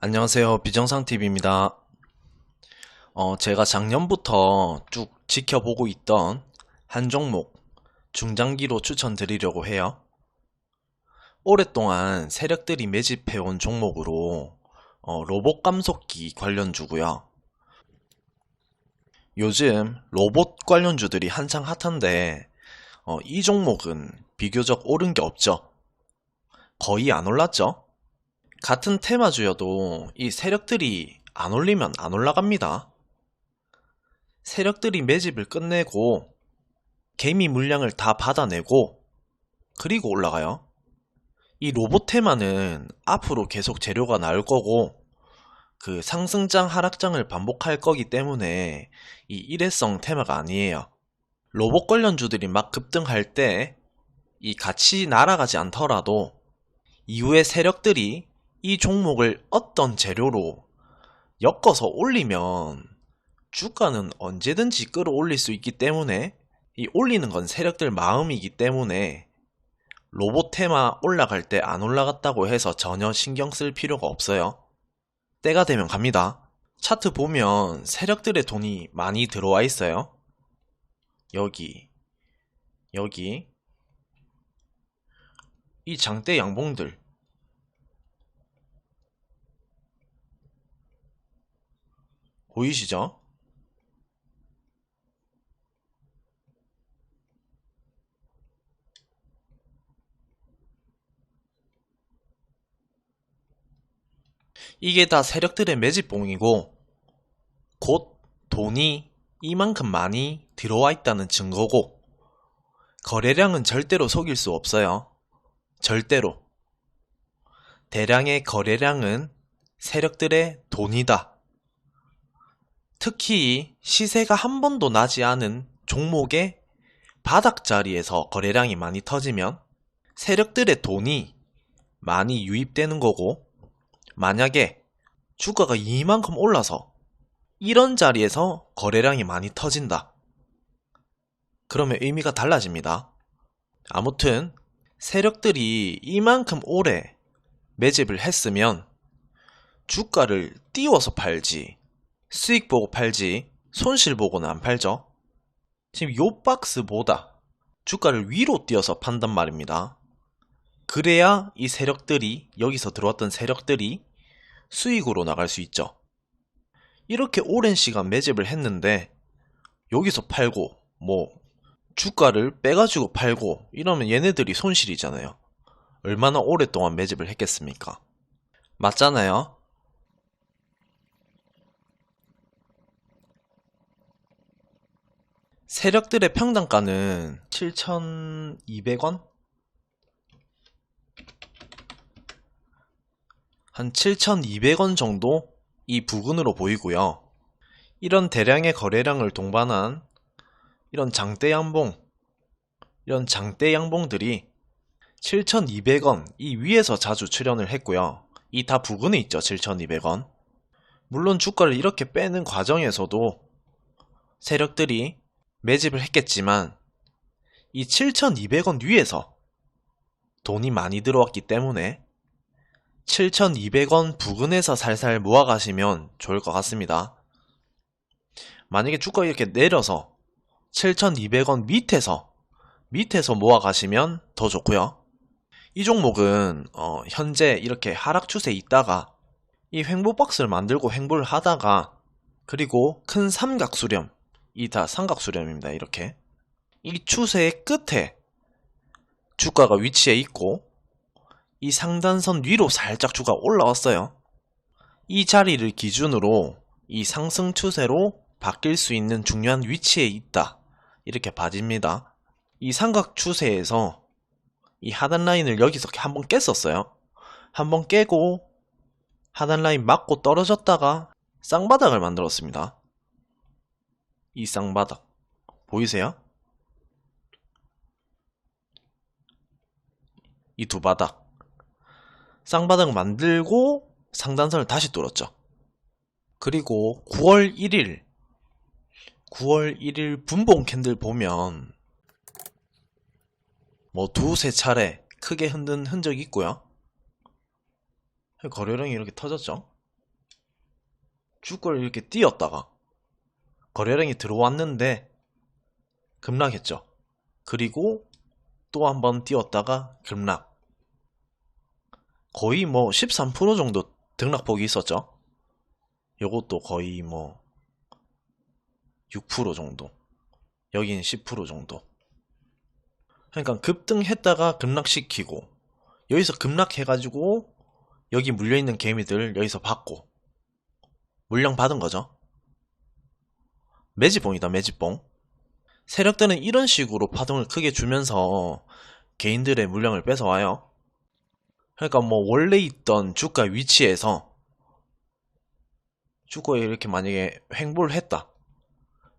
안녕하세요. 비정상TV입니다. 어, 제가 작년부터 쭉 지켜보고 있던 한 종목, 중장기로 추천드리려고 해요. 오랫동안 세력들이 매집해온 종목으로 어, 로봇 감속기 관련주고요. 요즘 로봇 관련주들이 한창 핫한데 어, 이 종목은 비교적 오른 게 없죠. 거의 안 올랐죠. 같은 테마주여도 이 세력들이 안 올리면 안 올라갑니다. 세력들이 매집을 끝내고 개미 물량을 다 받아내고 그리고 올라가요. 이 로봇 테마는 앞으로 계속 재료가 나올 거고 그 상승장 하락장을 반복할 거기 때문에 이 일회성 테마가 아니에요. 로봇 관련주들이 막 급등할 때 이 같이 날아가지 않더라도 이후에 세력들이 이 종목을 어떤 재료로 엮어서 올리면 주가는 언제든지 끌어올릴 수 있기 때문에 이 올리는 건 세력들 마음이기 때문에 로봇 테마 올라갈 때 안 올라갔다고 해서 전혀 신경 쓸 필요가 없어요. 때가 되면 갑니다. 차트 보면 세력들의 돈이 많이 들어와 있어요. 여기, 여기, 이 장대 양봉들, 보이시죠? 이게 다 세력들의 매집봉이고 곧 돈이 이만큼 많이 들어와 있다는 증거고 거래량은 절대로 속일 수 없어요. 절대로. 대량의 거래량은 세력들의 돈이다. 특히 시세가 한 번도 나지 않은 종목의 바닥 자리에서 거래량이 많이 터지면 세력들의 돈이 많이 유입되는 거고 만약에 주가가 이만큼 올라서 이런 자리에서 거래량이 많이 터진다. 그러면 의미가 달라집니다. 아무튼 세력들이 이만큼 오래 매집을 했으면 주가를 띄워서 팔지 수익 보고 팔지 손실 보고는 안 팔죠. 지금 요 박스보다 주가를 위로 띄어서 판단 말입니다. 그래야 이 세력들이 여기서 들어왔던 세력들이 수익으로 나갈 수 있죠. 이렇게 오랜 시간 매집을 했는데 여기서 팔고 뭐 주가를 빼가지고 팔고 이러면 얘네들이 손실이잖아요. 얼마나 오랫동안 매집을 했겠습니까? 맞잖아요. 세력들의 평단가는 7,200원? 한 7,200원 정도 이 부근으로 보이고요. 이런 대량의 거래량을 동반한 이런 장대 양봉, 이런 장대 양봉들이 7,200원 이 위에서 자주 출현을 했고요. 이 다 부근에 있죠. 7,200원. 물론 주가를 이렇게 빼는 과정에서도 세력들이 매집을 했겠지만 이 7,200원 위에서 돈이 많이 들어왔기 때문에 7,200원 부근에서 살살 모아가시면 좋을 것 같습니다. 만약에 주가가 이렇게 내려서 7,200원 밑에서 밑에서 모아가시면 더 좋고요. 이 종목은 어, 현재 이렇게 하락 추세에 있다가 이 횡보 박스를 만들고 횡보를 하다가 그리고 큰 삼각 수렴 이 다 삼각 수렴입니다. 이렇게 이 추세의 끝에 주가가 위치해 있고 이 상단선 위로 살짝 주가 올라왔어요. 이 자리를 기준으로 이 상승 추세로 바뀔 수 있는 중요한 위치에 있다. 이렇게 봐집니다. 이 삼각 추세에서 이 하단 라인을 여기서 한번 깼었어요. 한번 깨고 하단 라인 맞고 떨어졌다가 쌍바닥을 만들었습니다. 이 쌍바닥 보이세요? 이 두 바닥 쌍바닥을 만들고 상단선을 다시 뚫었죠. 그리고 9월 1일 9월 1일 분봉 캔들 보면 뭐 두세 차례 크게 흔든 흔적이 있고요. 거래량이 이렇게 터졌죠. 주가를 이렇게 띄었다가 거래량이 들어왔는데 급락했죠. 그리고 또 한번 띄었다가 급락. 거의 뭐 13% 정도 등락폭이 있었죠. 요것도 거의 뭐 6% 정도. 여긴 10% 정도. 그러니까 급등했다가 급락시키고 여기서 급락해가지고 여기 물려있는 개미들 여기서 받고 물량 받은 거죠. 매지봉이다 매지봉. 세력들은 이런 식으로 파동을 크게 주면서 개인들의 물량을 뺏어와요. 그러니까 뭐 원래 있던 주가 위치에서 주가에 이렇게 만약에 횡보를 했다.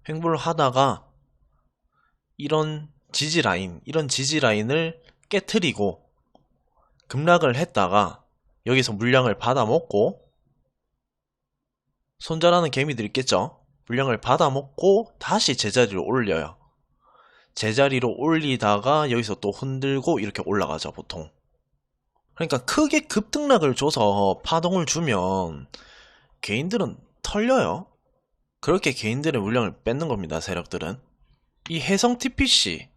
횡보를 하다가 이런 지지 라인, 이런 지지 라인을 깨트리고 급락을 했다가 여기서 물량을 받아먹고 손절하는 개미들 있겠죠? 물량을 받아먹고 다시 제자리로 올려요. 제자리로 올리다가 여기서 또 흔들고 이렇게 올라가죠, 보통. 그러니까 크게 급등락을 줘서 파동을 주면 개인들은 털려요. 그렇게 개인들의 물량을 뺏는 겁니다, 세력들은. 이 해성 TPC,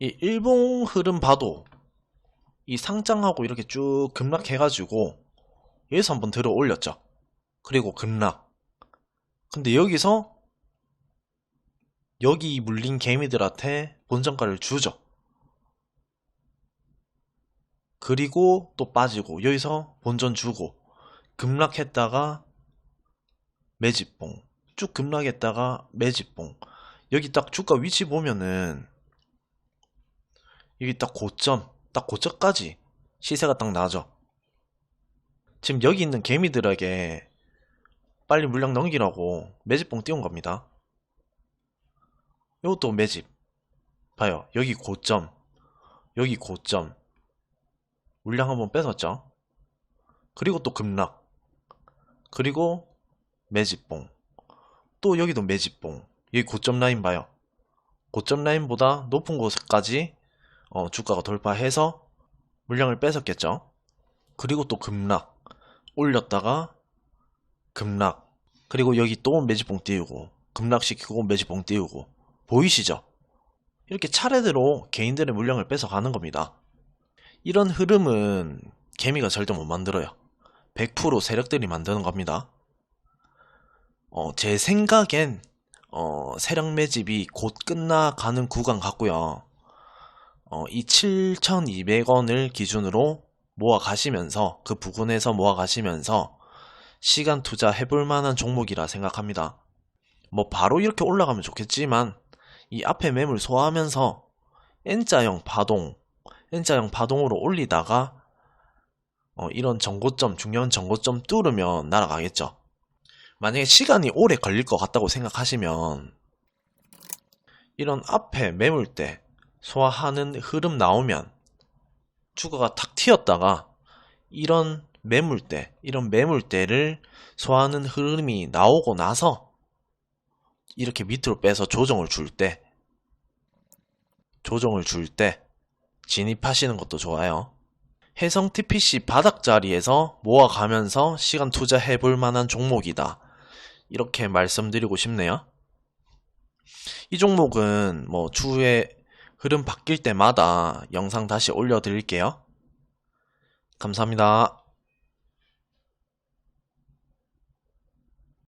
이 일봉 흐름 봐도 이 상장하고 이렇게 쭉 급락해가지고 여기서 한번 들어 올렸죠. 그리고 급락. 근데 여기서 여기 물린 개미들한테 본전가를 주죠. 그리고 또 빠지고 여기서 본전 주고 급락했다가 매집봉 쭉 급락했다가 매집봉 여기 딱 주가 위치 보면은 여기 딱 고점 딱 고점까지 시세가 딱 나죠 지금 여기 있는 개미들에게 빨리 물량 넘기라고 매집봉 띄운 겁니다. 이것도 매집. 봐요. 여기 고점. 여기 고점. 물량 한번 뺏었죠? 그리고 또 급락. 그리고 매집봉. 또 여기도 매집봉. 여기 고점 라인 봐요. 고점 라인보다 높은 곳까지 어, 주가가 돌파해서 물량을 뺏었겠죠? 그리고 또 급락. 올렸다가 급락 그리고 여기 또 매집봉 띄우고 급락시키고 매집봉 띄우고 보이시죠? 이렇게 차례대로 개인들의 물량을 뺏어가는 겁니다. 이런 흐름은 개미가 절대 못 만들어요. 100% 세력들이 만드는 겁니다. 어, 제 생각엔 어, 세력 매집이 곧 끝나가는 구간 같고요. 어, 이 7,200원을 기준으로 모아 가시면서 그 부근에서 모아 가시면서 시간 투자 해볼 만한 종목이라 생각합니다. 뭐 바로 이렇게 올라가면 좋겠지만 이 앞에 매물 소화하면서 N자형 파동, N자형 파동으로 올리다가 어, 이런 정고점, 중요한 정고점 뚫으면 날아가겠죠. 만약에 시간이 오래 걸릴 것 같다고 생각하시면 이런 앞에 매물대 소화하는 흐름 나오면 주가가 탁 튀었다가 이런 매물대, 이런 매물대를 소화하는 흐름이 나오고 나서 이렇게 밑으로 빼서 조정을 줄 때, 조정을 줄 때 진입하시는 것도 좋아요. 해성 TPC 바닥 자리에서 모아가면서 시간 투자해 볼 만한 종목이다. 이렇게 말씀드리고 싶네요. 이 종목은 뭐 추후에 흐름 바뀔 때마다 영상 다시 올려드릴게요. 감사합니다.